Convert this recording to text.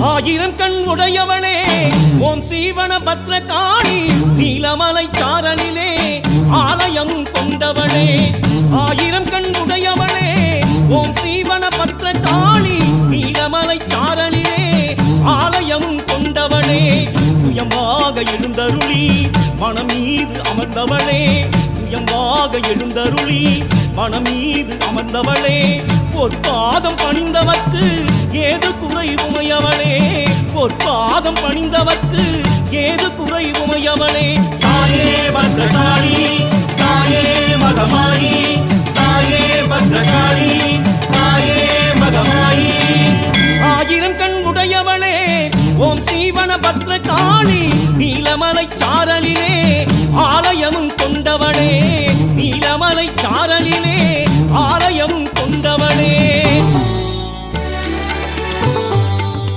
ஆயிரம் கண் உடையவளே ஓம் சீவன பத்ரகாளி நீலமலை சாரலிலே ஆலயம் கொண்டவளே. ஆயிரம் கண் உடையவளே ஓம் சீவன பத்ரகாளி நீலமலை சாரலிலே ஆலயம் கொண்டவளே. சுயமாக எழுந்தருளி மனம் மீது அமர்ந்தவளே. சுயமாக எழுந்தருளி மனம் மீது அமர்ந்தவளே. பொற்பாதம் பணிந்தவர்க்கு குறை உமையவளே. பொற்பாதம் பணிந்தவர்க்கு ஏது குறை உமையவனே தாயே பத்ரகாளி தாயே மகமாயி தாயே பத்ரகாளி தாயே மகமாயி. ஆயிரம் கண் உடையவளே ஓம் சீவன பத்ரகாளி நீலமலை சாரலிலே ஆலயமும் கொண்டவளே நீலமலை சாரலிலே ஆலயமும் கொண்டவளே.